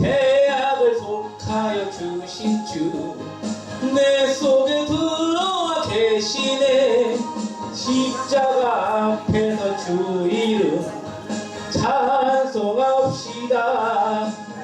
제약을 속하여 주신 주 내 속에 들어와 계시네. 십자가 앞에서 주 이름 찬송합시다.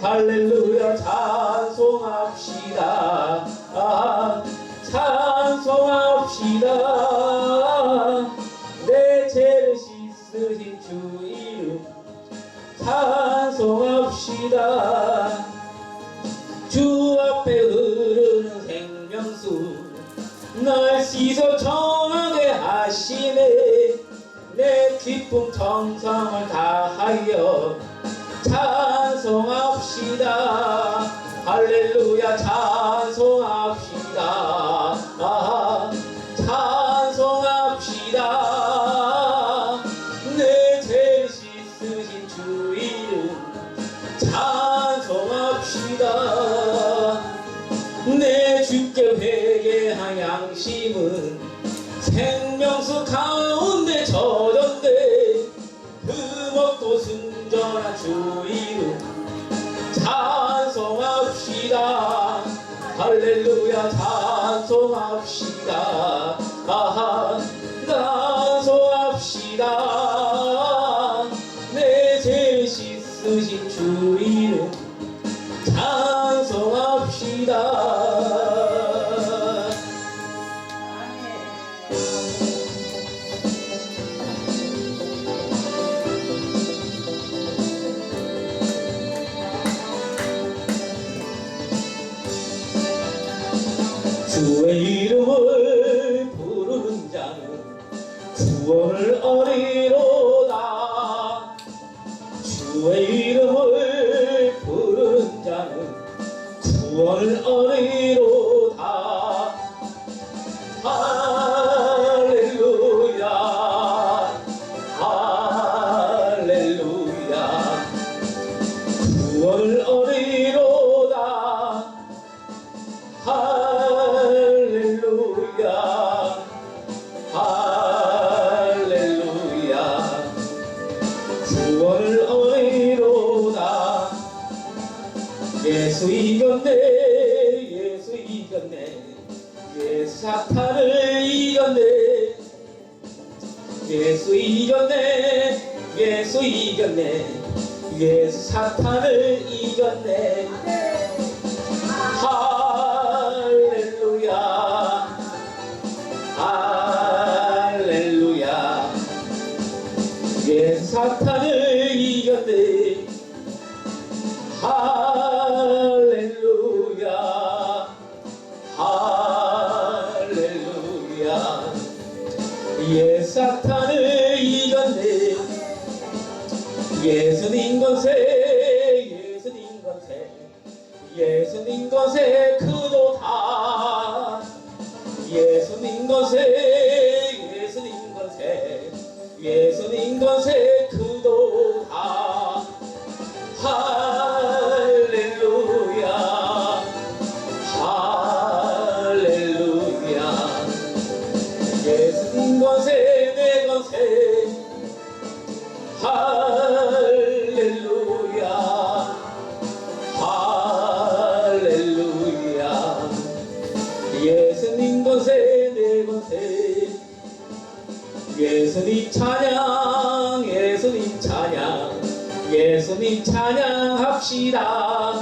할렐루야 찬송합시다. 아, 찬송합시다. 내 죄를 씻으신 주 이름 찬송합시다 주 앞에 흐르는 생명수 날 씻어 정하게 하시네. 내 기쁨 정성을 다하여 찬송합시다. 할렐루야 찬송합시다. 아, 찬송합시다. 내 죄 씻으신 주이 씻으신 주 이름 찬송합시다. 주의 이름을 부르는 자는 구원을 얻으리로 예 예수님 것에 그도다. 예수님 것에 예수님 것에 예수님 것에 찬양합시다.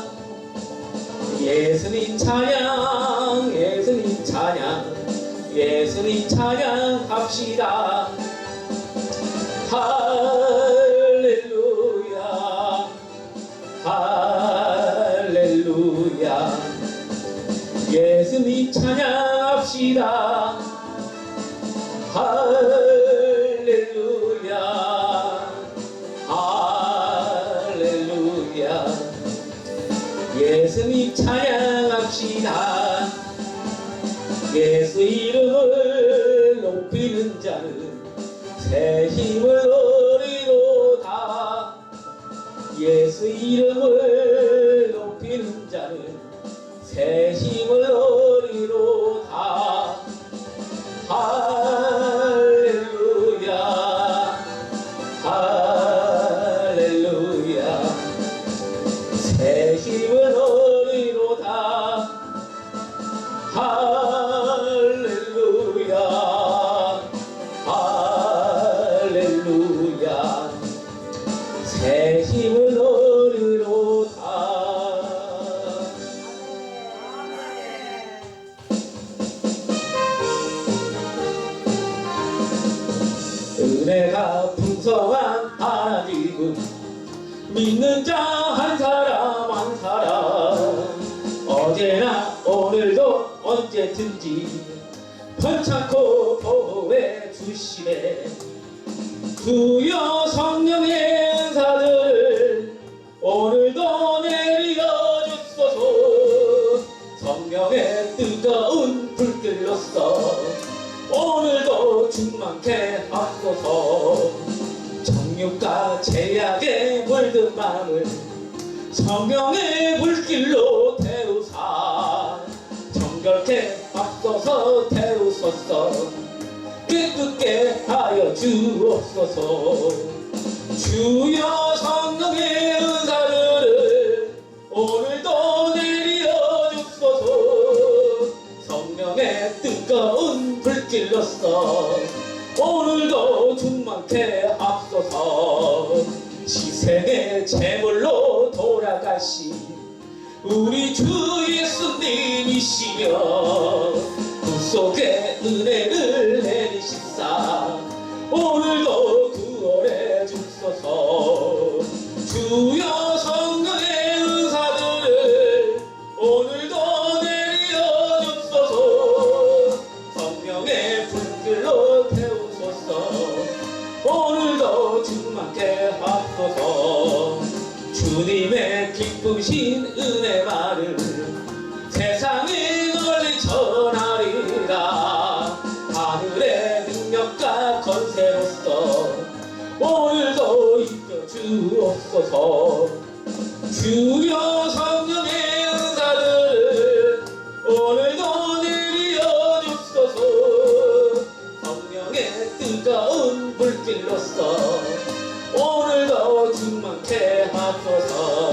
예수님 찬양 예수님 찬양 예수님 찬양합시다 힘을 얻으리로다 예수 이름을 번창고 보호해 주시네. 주여 성령의 은사들을 오늘도 내려 주소서. 성령의 뜨거운 불길로서 오늘도 충만케 하소서. 정욕과 제약에 물든 마음을 성령의 불길로 태우사. 정결케 하소서 태우소서 깨끗게 하여 주옵소서. 주여 성령의 은사를 오늘도 내려 주소서. 성령의 뜨거운 불길로서 오늘도 충만케 앞서서 시생의 제물로 돌아가신 우리 주 예수님이시여. 그 속에 은혜를 내리시사. 오늘도 구원해 주소서. 주여 성령의 은사들을 오늘도 내려 주소서. 성령의 불길로 태우소서. 오늘도 충만케 하소서. 주님의 기쁘신 은혜 말을 세상에 주옵소서 주여 성령의 은사들을 오늘도 내려 주소서. 성령의 뜨거운 불길로서 오늘도 충만케 하소서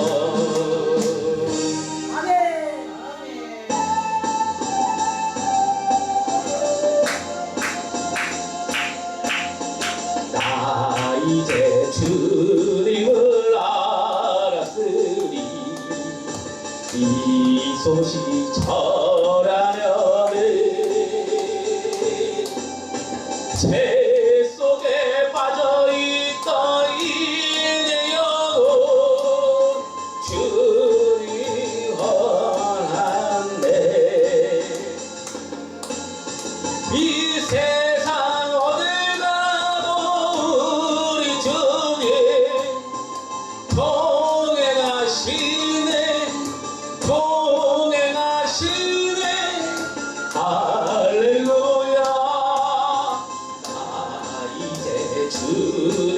이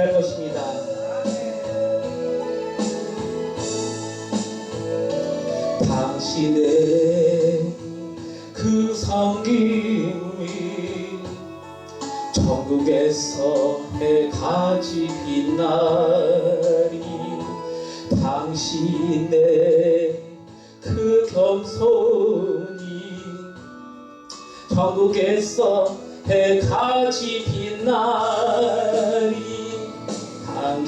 빛날 것입니다. 당신의 그 섬김이 전국에서 해가지 빛나리 당신의 그 겸손이 전국에서 해가지 빛나리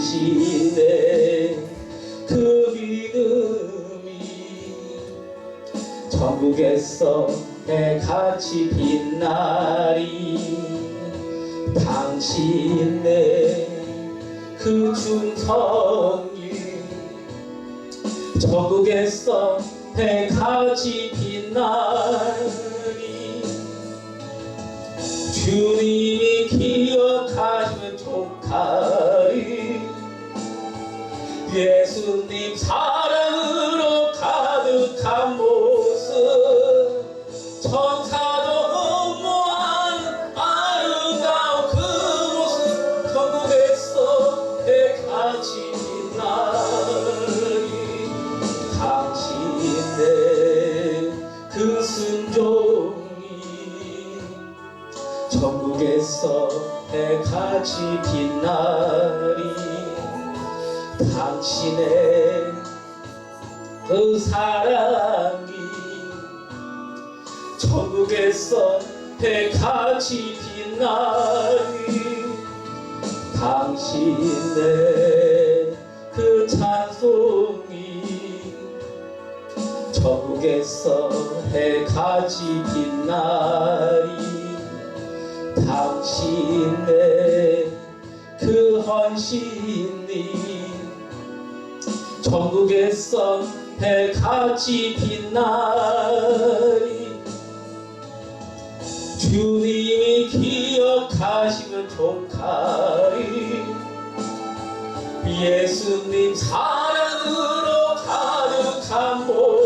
당신의 그 믿음이 전국에서 해같이 빛나리. 당신의 그 충성이 전국에서 해같이 빛나리. 주님이 기억하시면 좋가리 예수님 사랑으로 가득한 모습. 천사도 모한 아름다운 그 모습. 전국에서 해같이 빛나리 당신의 그 순종이 전국에서 해같이 빛나리 당신의 그 사랑이 전국에서 해같이 빛나리 당신의 그 찬송이 전국에서 해같이 빛나리 당신의 그 헌신이 전국에서 해같이 빛나리. 주님이 기억하시면 좋가리. 예수님 사랑으로 가득한 모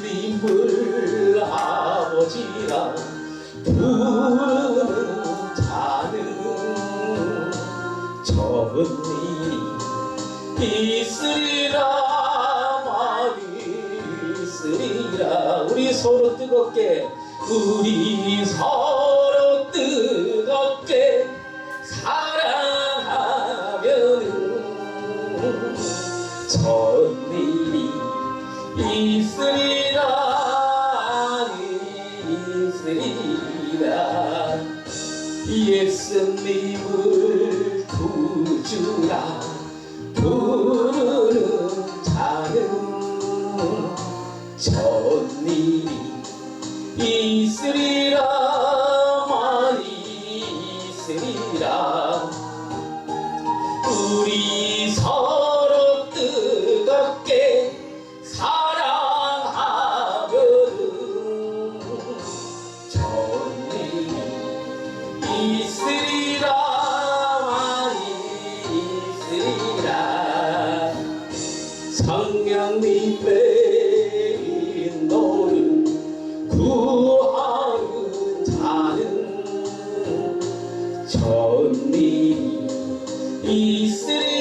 하나님을 아버지라 부르는 자는 적은 일이 있으리라 많이 있으리라. 우리 서로 뜨겁게 우리 서로 뜨겁게 사랑하면은 좋은 일이 있으리 예수님을 구주 있으